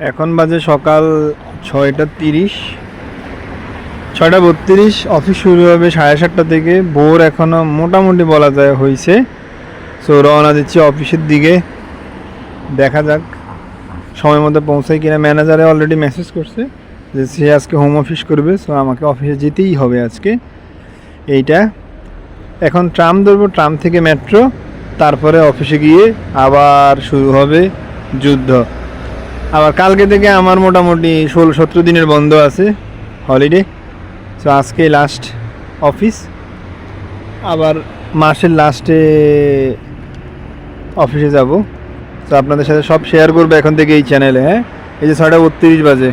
এখন বাজে সকাল ছয়টা তিরিশ। ছয়টা বত্রিশ অফিস শুরু হবে সাড়ে সাতটা থেকে। ভোর এখনও মোটামুটি বলা যায় হয়েছে সো রওনা দিচ্ছি অফিসের দিকে। দেখা যাক সময় মতো পৌঁছাই কিনা। ম্যানেজারে অলরেডি মেসেজ করছে যে, সে আজকে হোম অফিস করবে। সো আমাকে অফিসে যেতেই হবে আজকে। এইটা। এখন ট্রাম ধরবো ট্রাম থেকে মেট্রো তারপরে অফিসে গিয়ে আবার শুরু হবে যুদ্ধ। আবার কালকে থেকে আমার মোটামুটি ষোলো সতেরো দিনের বন্ধ আছে হলিডে সো আজকে লাস্ট অফিস আবার মাসের লাস্টে অফিসে যাব। তো আপনাদের সাথে সব শেয়ার করব এখন থেকে এই চ্যানেলে হ্যাঁ? এই যে ছয়টা বত্রিশ বাজে।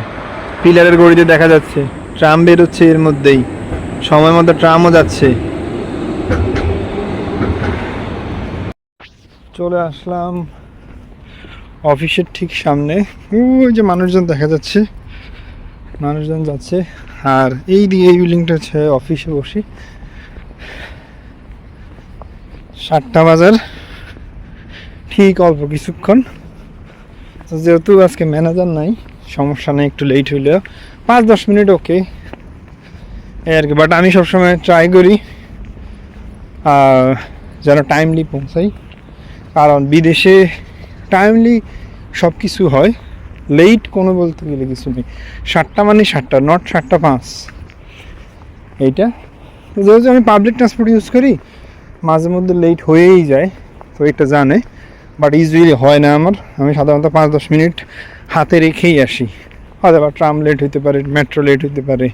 পিলারের গড়িতে দেখা যাচ্ছে। ট্রাম বেরোচ্ছে এর মধ্যেই। সময় মতো ট্রামও যাচ্ছে। চলে আসলাম অফিসের ঠিক সামনে, ওই যে মানুষজন দেখা যাচ্ছে, মানুষজন যাচ্ছে, আর এই দিকে এই বিল্ডিংটা হচ্ছে অফিসে বসি। সাতটা বাজার, ঠিক অল্প কিছুক্ষণ। যেহেতু আজকে ম্যানেজার নাই, সমস্যা নেই, একটু লেট হইলেও। পাঁচ, দশ মিনিট ওকে এই আর কি বাট আমি সবসময় ট্রাই করি যেন টাইমলি পৌঁছাই। কারণ বিদেশে টাইমলি সব কিছু হয়। লেট কোনো বলতে গেলে কিছু নেই। সাতটা মানে সাতটা নট সাতটা পাঁচ। এইটা। যেহেতু আমি পাবলিক ট্রান্সপোর্ট ইউজ করি, মাঝে মধ্যে লেট হয়েই যায়, তো এটা জানে। বাট ইউজুয়ালি হয় না আমার। আমি সাধারণত পাঁচ দশ মিনিট হাতে রেখেই আসি। হয়তো বা ট্রাম লেট হতে পারে মেট্রো লেট হতে পারে।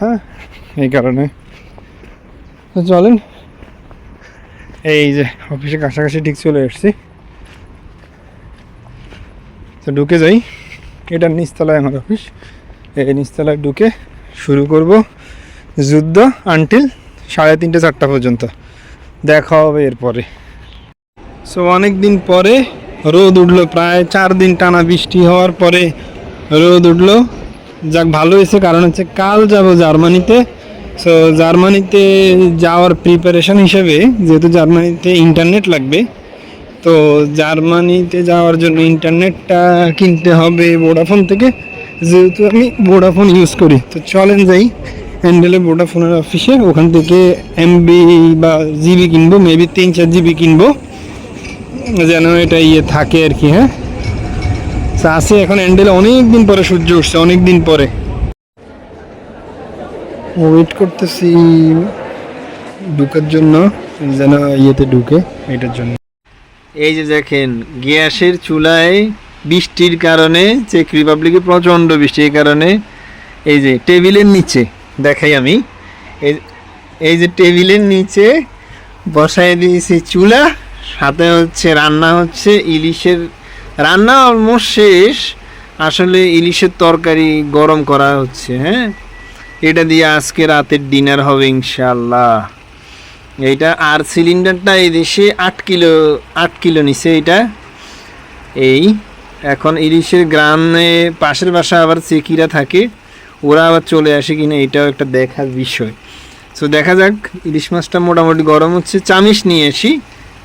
হ্যাঁ এই কারণে। চলেন। এই যে অফিসে কাছাকাছি ঠিক চলে এসেছি। তো ঢুকে যাই। এটা নিচতলায় আমার অফিস এই নিচতলায় ঢুকে শুরু করব যুদ্ধ আনটিল সাড়ে তিনটে চারটা পর্যন্ত। দেখা হবে এরপরে। সো অনেক দিন পরে রোদ উঠল। প্রায় চার দিন টানা বৃষ্টি হওয়ার পরে রোদ উঠল। যাক, ভালো হয়েছে। কারণ হচ্ছে কাল যাব জার্মানিতে। সো জার্মানিতে যাওয়ার প্রিপারেশন হিসেবে যেহেতু জার্মানিতে ইন্টারনেট লাগবে তো জার্মানিতে যাওয়ার জন্য ইন্টারনেটটা কিনতে হবে ভোডাফোন থেকে। যেহেতু আমি ভোডাফোন ইউজ করি। তো চলেন যাই। হ্যান্ডেলে ভোডাফোনের অফিসে ওখান থেকে এমবি বা জিবি কিনবো মেবি তিন চার জিবি কিনবো। যেন এটা ইয়ে থাকে আর কি হ্যাঁ? আসি এখন হ্যান্ডেলে অনেক দিন পরে সূর্য উঠছে অনেক দিন পরে। ওয়েট করতেছি। ঢুকার জন্য। যেন ইয়েতে ঢুকে, এটার জন্য। এই যে দেখেন, গ্যাসের চুলায় বৃষ্টির কারণে চেক রিপাবলিকে প্রচণ্ড বৃষ্টির কারণে এই যে টেবিলের নিচে, দেখাই আমি, এই যে টেবিলের নিচে বসায় দিয়েছি চুলা, সাথে হচ্ছে রান্না হচ্ছে ইলিশের, রান্না অলমোস্ট শেষ, আসলে ইলিশের তরকারি গরম করা হচ্ছে হ্যাঁ? এটা দিয়ে আজকে রাতের ডিনার হবে ইনশাল্লাহ এইটা আর সিলিন্ডারটা এই দেশে আট কিলো আট কিলো নিছে এটা এই, এখন ইলিশের গ্রামে পাশের বাসা আবার চেকিরা থাকে, ওরা আবার চলে আসে কিনা এটাও একটা দেখার বিষয়। সো দেখা যাক, ইলিশ মাছটা মোটামুটি গরম হচ্ছে, চামিচ নিয়ে আসি,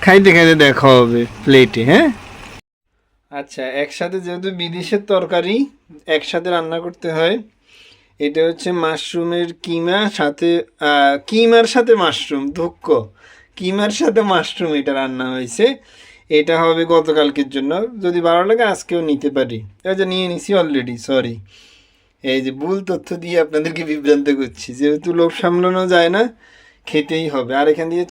খাইতে খাইতে দেখা হবে প্লেটে হ্যাঁ? আচ্ছা একসাথে যেহেতু বিদেশের তরকারি, একসাথে রান্না করতে হয় এটা হচ্ছে মাশরুমের কিমা, সাথে কিমার সাথে মাশরুম দুঃখ কিমার সাথে মাশরুম এটা রান্না হয়েছে। এটা হবে গতকালকের জন্য। যদি ভালো লাগে, আজকেও নিতে পারি। আচ্ছা নিয়ে নিছি অলরেডি সরি এই যে ভুল তথ্য দিয়ে আপনাদেরকে বিভ্রান্ত করছি। যেহেতু লোভ সামলানো যায় না, খেতেই হবে। আর এখান দিয়ে